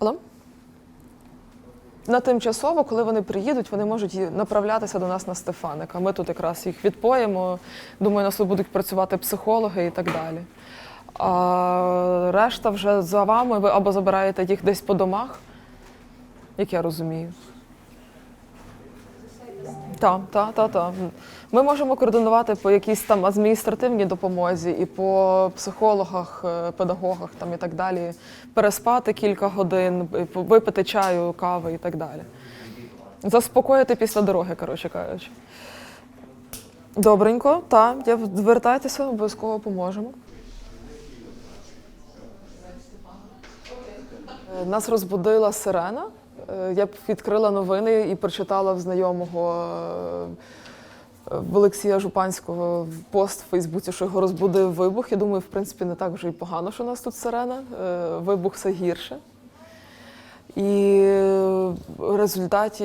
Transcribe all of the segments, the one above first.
Алло? На тимчасово, коли вони приїдуть, вони можуть направлятися до нас на Стефаника. Ми тут якраз їх відпоїмо. Думаю, нас тут будуть працювати психологи і так далі. А решта вже за вами, ви або забираєте їх десь по домах, як я розумію. Так, так, так, так. Ми можемо координувати по якійсь там адміністративній допомозі і по психологах, е, педагогах там і так далі. Переспати кілька годин, і випити чаю, кави і так далі. Заспокоїти після дороги, коротше кажучи. Добренько, так, звертайтеся, обов'язково поможемо. Е, Нас розбудила сирена. Е, Я б відкрила новини і прочитала в знайомого е, в Олексія Жупанського пост в Фейсбуці, що його розбудив вибух. Я думаю, в принципі, не так вже і погано, що у нас тут сирена. Е, Вибух все гірше. І е, в результаті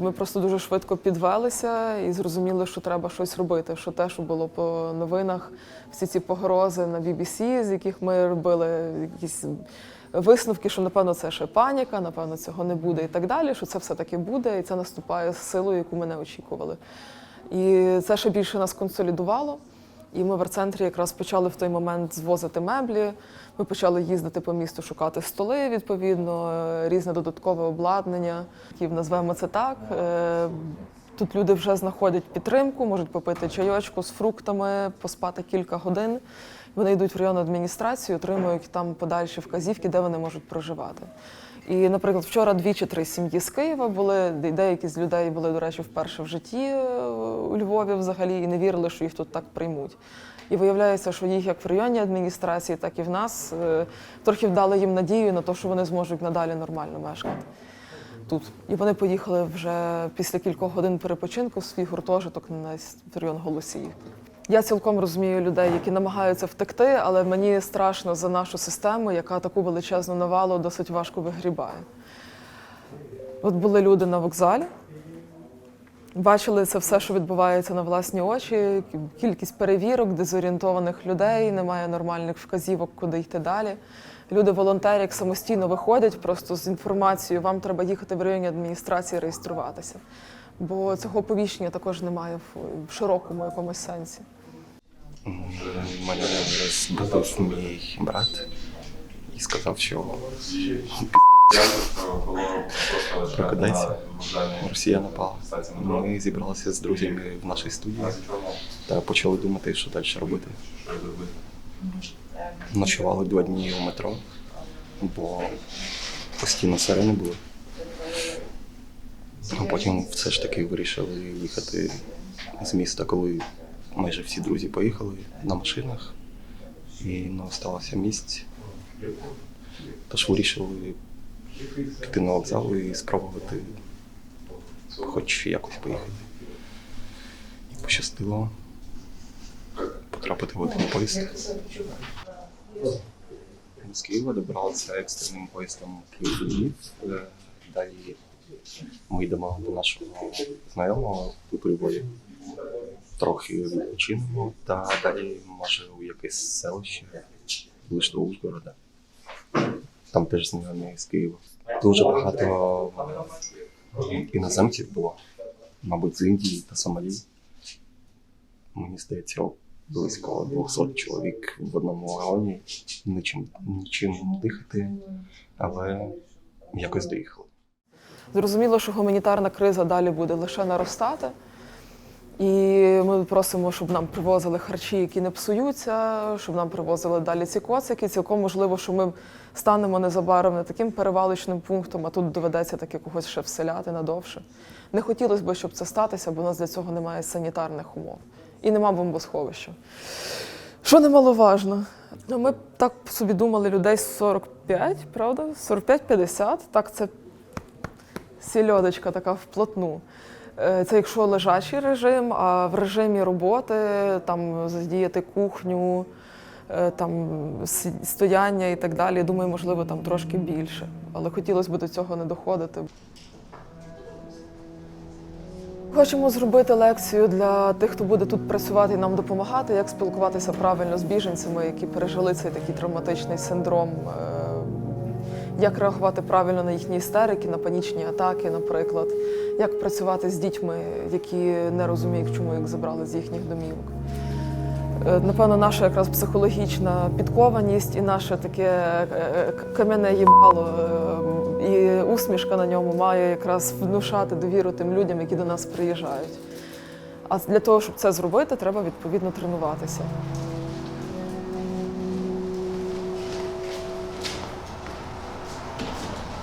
ми просто дуже швидко підвелися і зрозуміли, що треба щось робити. Що те, що було по новинах, всі ці погрози на BBC, з яких ми робили якісь висновки, що напевно це ще паніка, напевно, цього не буде і так далі. Що це все таки буде, і це наступає з силою, яку ми не очікували. І це ще більше нас консолідувало. І ми в арт-центрі якраз почали в той момент звозити меблі. Ми почали їздити по місту, шукати столи, відповідно, різне додаткове обладнання, назвемо це так. Е, Тут люди вже знаходять підтримку, можуть попити чайочку з фруктами, поспати кілька годин. Вони йдуть в районну адміністрацію, отримують там подальші вказівки, де вони можуть проживати. І, наприклад, вчора дві чи три сім'ї з Києва були, де- деякі з людей були, до речі, вперше в житті е, у Львові взагалі і не вірили, що їх тут так приймуть. І виявляється, що їх як в районній адміністрації, так і в нас е, трохи вдали їм надію на те, що вони зможуть надалі нормально мешкати тут. І вони поїхали вже після кількох годин перепочинку в свій гуртожиток на район Голосіїв. Я цілком розумію людей, які намагаються втекти, але мені страшно за нашу систему, яка таку величезну навалу досить важко вигрібає. От були люди на вокзалі, бачили це все, що відбувається на власні очі, кількість перевірок, дезорієнтованих людей, немає нормальних вказівок, куди йти далі. Люди, волонтери, як самостійно виходять просто з інформацією, вам треба їхати в районні адміністрації реєструватися. Бо цього оповіщення також немає в, широкому якомусь сенсі. Мене розбудив мій брат і сказав, що прокидайся, Росія напала. Ми зібралися з друзями в нашій студії та почали думати, що далі робити. Ночували два дні у метро, бо постійно сирени були. А потім все ж таки вирішили їхати з міста, коли майже всі друзі поїхали на машинах і не залишилося місць. Тож вирішили піти на вокзал і спробувати хоч якось поїхати. І пощастило потрапити в один поїзд. З Києва добралися екстреним поїздом Київ-Львів. Е, Далі ми йдемо до нашого знайомого у Львові. Трохи відпочинемо та далі може у якесь селище лише до Ужгорода. Там теж знайомі з Києва. Дуже багато іноземців було, мабуть, з Індії та Сомалі. Мені здається, близько 200 чоловік в одному районі, нічим, нічим дихати, але якось доїхали. Зрозуміло, що гуманітарна криза далі буде лише наростати. І ми просимо, щоб нам привозили харчі, які не псуються, щоб нам привозили далі ці коцики. Цілком можливо, що ми станемо незабаром не таким перевалочним пунктом, а тут доведеться таки когось ще вселяти надовше. Не хотілося б, щоб це статися, бо у нас для цього немає санітарних умов і нема бомбосховища. Що немаловажно. Ну, ми так собі думали людей 45, правда? 45-50. Так, це сільодочка така вплотну. Е, Це якщо лежачий режим, а в режимі роботи там задіяти кухню, е, там стояння і так далі. Думаю, можливо, там трошки більше. Але хотілося б до цього не доходити. Хочемо зробити лекцію для тих, хто буде тут працювати і нам допомагати, як спілкуватися правильно з біженцями, які пережили цей такий травматичний синдром. Як реагувати правильно на їхні істерики, на панічні атаки, наприклад, як працювати з дітьми, які не розуміють, чому їх забрали з їхніх домівок. Е, Напевно, наша якраз психологічна підкованість і наше таке е, кам'яне їбало е, і усмішка на ньому має якраз внушати довіру тим людям, які до нас приїжджають. А для того, щоб це зробити, треба відповідно тренуватися.